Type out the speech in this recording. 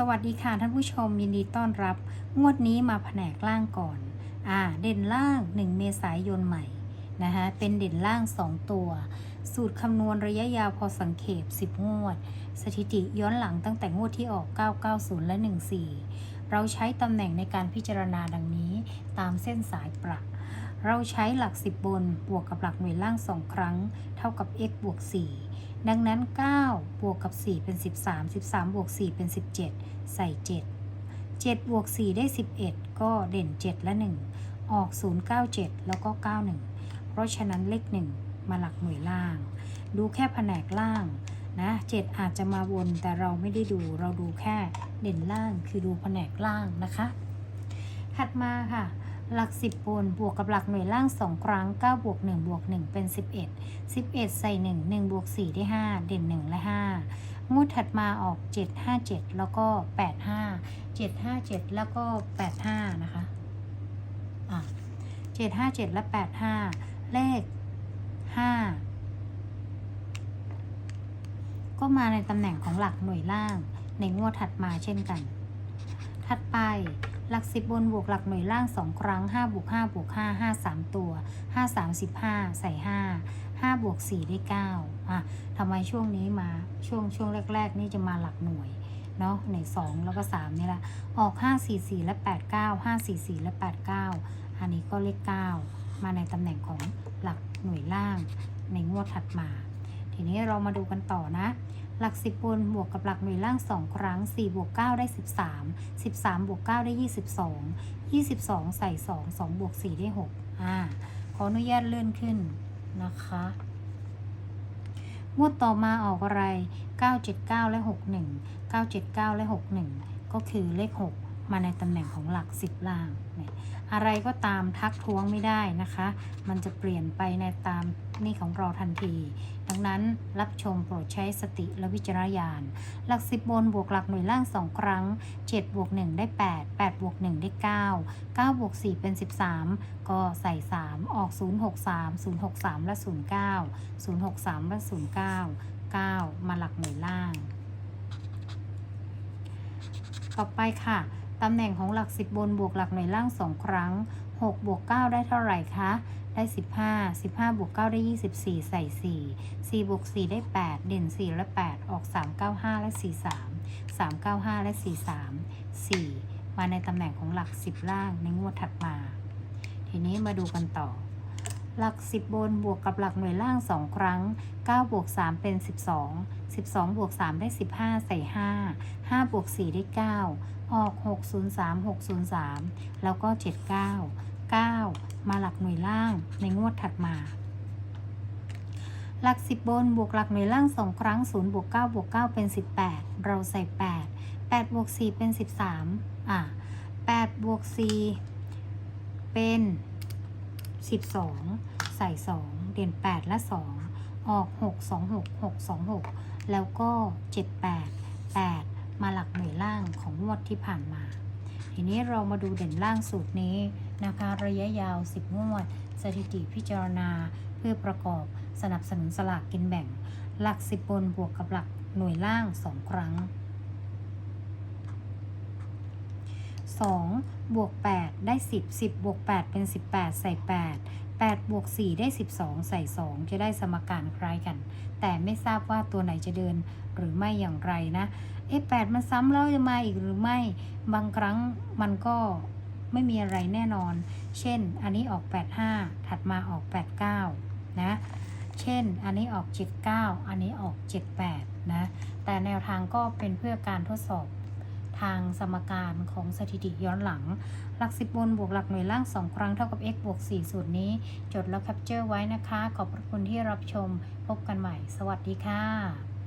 สวัสดีค่ะท่านผู้ชมยินดีต้อนรับ งวดนี้มาแผนกล่างก่อน อ่า เด่นล่าง 1 เมษายนใหม่นะคะเป็นเด่นล่าง 2 ตัว สูตรคำนวณระยะยาวพอสังเขป 10 งวด สถิติย้อนหลังตั้งแต่งวดที่ออก 990 และ 14 เราใช้ตำแหน่งในการพิจารณาดังนี้ตามเส้นสายประ เราใช้หลัก 10 บนบวกกับหลักหน่วยล่าง 2 ครั้ง เท่ากับ x บวก 4 ดังนั้น 9 บวกกับ 4 เป็น 13 13 บวก 4 เป็น 17 ใส่ 7 7 บวก 4 ได้ 11 ก็เด่น 7 และ 1 ออก 097 แล้วก็ 91 เพราะฉะนั้นเลข 1 มาหลักหน่วยล่าง ดูแค่แผนกล่างนะ7อาจจะมาวนแต่เราไม่ได้ดูเราดูแค่เด่นล่างคือดูแผนกล่างนะคะ ถัดมาค่ะ หลัก 10บนบวกกับหลักหน่วยล่าง 2 ครั้ง9บวก1บวก1เป็น 11 11 ใส่ 1 1บวก4ได้ 5 เด่น 1 และ 5 งวดถัดมาออก 7 5 7 แล้วก็ 8 5 7 5 7 แล้วก็ 8 5 นะคะอะ7 5 7 และ 8 5 เลข 5 ก็มาในตำแหน่งของหลักหน่วยล่าง ในงวดถัดมาเช่นกัน ถัดไป หลักสิบบนบวกหลักหน่วยล่าง2ครั้ง5บวก5บวก5 5 3ตัว5 3 15ใส่5 5บวก4ได้9อะทำไมช่วงนี้มาช่วงช่วงแรก ๆ นี่จะมาหลักหน่วยเนาะใน2แล้วก็3นี่แหละออก5 4 4และ8 9 5 4 4และ8 9อันนี้ก็เลข9มาในตำแหน่งของหลักหน่วยล่างในงวดถัดมา ทีนี้เรามาดูกันต่อนะ หลัก 10 บนบวกกับหลักหน่วยล่าง 2 ครั้ง 4 บวก 9 ได้ 13 13 บวก 9 ได้ 22 22 ใส่ 2 2 บวก 4 ได้ 6 อ่า ขออนุญาตเลื่อนขึ้นนะคะ งวดต่อมาออกอะไร 979 และ 61 979 และ 61 ก็คือเลข 6 มาในตำแหน่งของหลัก10ล่างเนี่ยอะไรก็ตามทักท้วงไม่ได้นะคะ มันจะเปลี่ยนไปในตามนี่ของเราทันที ดังนั้นรับชมโปรดใช้สติและวิจารณญาณ หลัก10บบนบวกหลักหน่วยล่าง2ครั้ง7บวก1ได้ 8 8บวก1ได้9 9บวก4เป็น 13 ก็ใส่ 3 ออก 063 063 และ 09 063 และ 09 9 มาหลักหน่วยล่าง ต่อไปค่ะ ตำแหน่งของหลัก 10 บนบวกหลักหน่วยล่างสองครั้ง 6 บวก 9 ได้เท่าไหร่คะ ได้ 15 15 บวก 9 ได้ 24 ใส่ 4 4 บวก 4 ได้ 8 เด่น 4 และ 8 ออก 395 และ 43 395 และ 43 4 มาในตำแหน่งของหลัก 10 ล่างในงวดถัดมา ทีนี้มาดูกันต่อ หลัก 10 บนบวกกับหลักหน่วยล่าง 2 ครั้ง 9 บวก 3 เป็น 12 12 บวก 3 ได้ 15 ใส่ 5 5 บวก 4 ได้ 9 ออก 603 603 แล้วก็ 79 9 มาหลักหน่วยล่างในงวดถัดมา หลัก 10 บนบวกหลักหน่วยล่าง 2 ครั้ง 0 บวก 9 บวก 9 เป็น 18 เราใส่ 8 8 บวก 4 เป็น 13 อะ8บวก 4 เป็น 12 ใส่ 2 เด่น 8 และ 2 ออก 6 2 6 6 2 6 แล้วก็ 78 8 มาหลักหน่วยล่างของงวดที่ผ่านมา ทีนี้เรามาดูเด่นล่างสูตรนี้นะคะ ระยะยาว 10 งวด สถิติพิจารณาเพื่อประกอบสนับสนุนสลากกินแบ่ง หลัก 10 บนบวกกับหลักหน่วยล่าง 2 ครั้ง 2 บวก 8 ได้ 10 10 บวก 8 เป็น 18 ใส่ 8 8 บวก 4 ได้ 12 ใส่ 2 จะได้สมการคล้ายกัน แต่ไม่ทราบว่าตัวไหนจะเดินหรือไม่อย่างไรนะ เอ๊ะ8มันซ้ำแล้วจะมาอีกหรือไม่ บางครั้งมันก็ไม่มีอะไรแน่นอน เช่น อันนี้ออก 85 ถัดมาออก 89 นะ เช่น อันนี้ออก 79 อันนี้ออก 78 นะ แต่แนวทางก็เป็นเพื่อการทดสอบ ทางสมการของสถิติย้อนหลัง หลัก 10 บนบวกหลักหน่วยล่าง 2 ครั้งเท่ากับ x บวก4สูตรนี้ จดแล้วแคปเจอร์ไว้นะคะ ขอบพระคุณที่รับชม พบกันใหม่ สวัสดีค่ะ